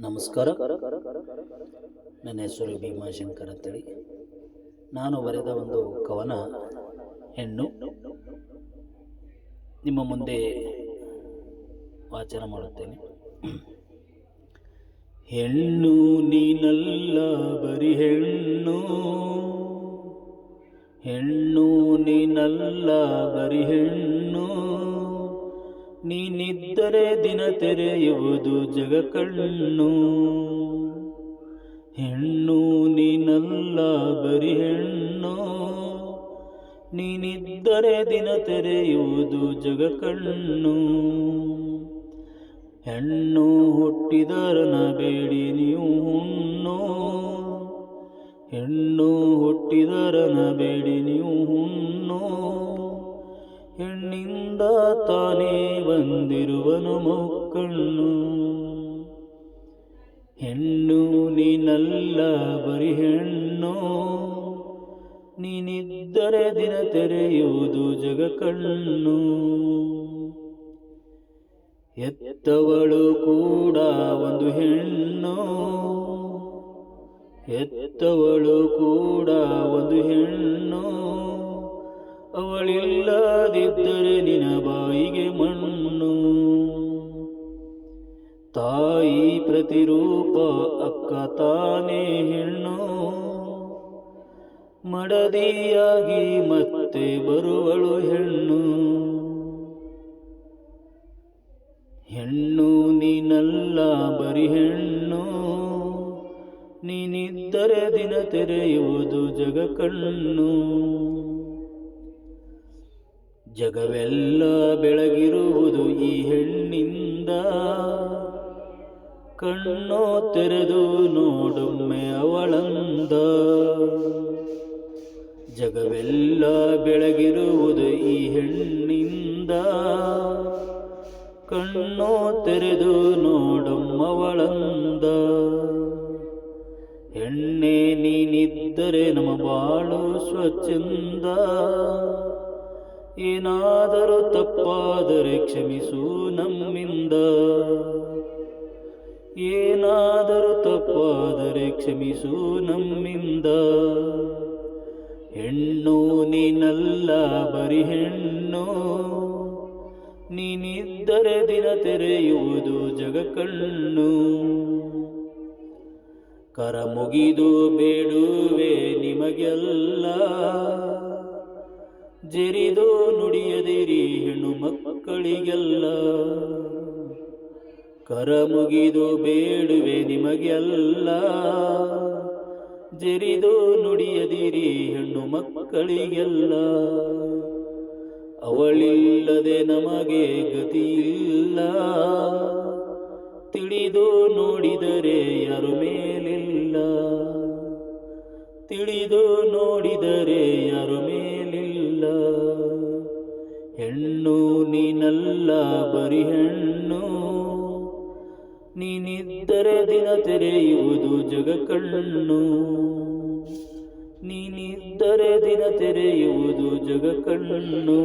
ನಮಸ್ಕಾರ. ನನ್ನ ಹೆಸರು ಭೀಮಾಶಂಕರ್ ಅಂತೇಳಿ. ನಾನು ಬರೆದ ಒಂದು ಕವನ, ಹೆಣ್ಣು. ನಿಮ್ಮ ಮುಂದೆ ವಾಚನ ಮಾಡುತ್ತೇನೆ. ಹೆಣ್ಣು ನೀನಲ್ಲ, ಬರಿ ಹೆಣ್ಣು. ಹೆಣ್ಣು ನೀನಲ್ಲ, ಬರಿ ಹೆಣ್ಣು. ನೀನಿದ್ದರೆ ದಿನ ತೆರೆಯುವುದು ಜಗ ಕಣ್ಣು ಹೆಣ್ಣು ನೀನಲ್ಲ ಬರಿ ಹೆಣ್ಣು. ನೀನಿದ್ದರೆ ದಿನ ತೆರೆಯುವುದು ಜಗ ಕಣ್ಣು ಹೆಣ್ಣು ಹುಟ್ಟಿದರನ ಬೇಡಿ ನೀವು ಹುಣ್ಣು. ಹೆಣ್ಣು ಹುಟ್ಟಿದರನ ಬೇಡಿ ನೀವು ಹುಣ್ಣು. ಹೆಣ್ಣಿಂದ ತಾನೇ ಬಂದಿರುವನು ಮಕ್ಕಳು. ಹೆಣ್ಣು ನೀನಲ್ಲ, ಬರಿ ಹೆಣ್ಣು. ನೀನಿದ್ದರೆ ದಿನ ತೆರೆಯುವುದು ಜಗ ಕಣ್ಣು ಎತ್ತವಳು ಕೂಡ ಒಂದು ಹೆಣ್ಣು. ಎತ್ತವಳು ಕೂಡ ಒಂದು ಹೆಣ್ಣು. ಅವಳಿಲ್ಲದಿದ್ದರೆ ನಿನ ಬಾಯಿಗೆ ಮಣ್ಣು. ತಾಯಿ ಪ್ರತಿರೂಪ ಅಕ್ಕ ತಾನೇ ಹೆಣ್ಣು. ಮಡದಿಯಾಗಿ ಮತ್ತೆ ಬರುವಳು ಹೆಣ್ಣು. ಹೆಣ್ಣು ನೀನಲ್ಲ ಬರಿ ಹೆಣ್ಣು. ನೀನಿದ್ದರೆ ದಿನ ತೆರೆಯುವುದು ಜಗ ಕಣ್ಣು ಜಗವೆಲ್ಲ ಬೆಳಗಿರುವುದು ಈ ಹೆಣ್ಣಿಂದ. ಕಣ್ಣು ತೆರೆದು ನೋಡೊಮ್ಮೆ ಅವಳಂದ. ಜಗವೆಲ್ಲ ಬೆಳಗಿರುವುದು ಈ ಹೆಣ್ಣಿಂದ. ಕಣ್ಣು ತೆರೆದು ನೋಡಮ್ಮವಳಂದ ಹೆಣ್ಣೆ ನೀನಿದ್ದರೆ ನಮ್ಮ ಬಾಳು ಸ್ವಚ್ಛಂದ. ಏನಾದರೂ ತಪ್ಪಾದರೆ ಕ್ಷಮಿಸು ನಮ್ಮಿಂದ. ಏನಾದರೂ ತಪ್ಪಾದರೆ ಕ್ಷಮಿಸು ನಮ್ಮಿಂದ. ಹೆಣ್ಣು ನೀನಲ್ಲ, ಬರಿ ಹೆಣ್ಣು. ನೀನಿದ್ದರೆ ದಿನ ತೆರೆಯುವುದು ಜಗ ಕಣ್ಣು ಕರ ಮುಗಿದು ಬೇಡುವೆ ನಿಮಗೆಲ್ಲ. ಜರಿದು ನುಡಿಯದಿರಿ ಹೆಣ್ಣು ಮಕ್ಕಳಿಗೆಲ್ಲ. ಕರ ಮುಗಿದು ಬೇಡುವೆ ನಿಮಗೆಲ್ಲ. ಜರಿದು ನುಡಿಯದಿರಿ ಹೆಣ್ಣು ಮಕ್ಕಳಿಗೆಲ್ಲ. ಅವಳಿಲ್ಲದೆ ನಮಗೆ ಗತಿಯಿಲ್ಲ. ತಿಳಿದು ನೋಡಿದರೆ ಯಾರು ಮೇಲಿಲ್ಲ. ತಿಳಿದು ನೋಡಿದರೆ ಯಾರು ಮೇಲಿಲ್ಲ ಹೆಣ್ಣು ನೀನಲ್ಲ, ಬರಿ ಹೆಣ್ಣು. ನೀನಿದ್ದರೆ ದಿನ ತೆರೆಯುವುದು ಜಗ ಕಣ್ಣು ನೀನಿದ್ದರೆ ದಿನ ತೆರೆಯುವುದು ಜಗ ಕಣ್ಣು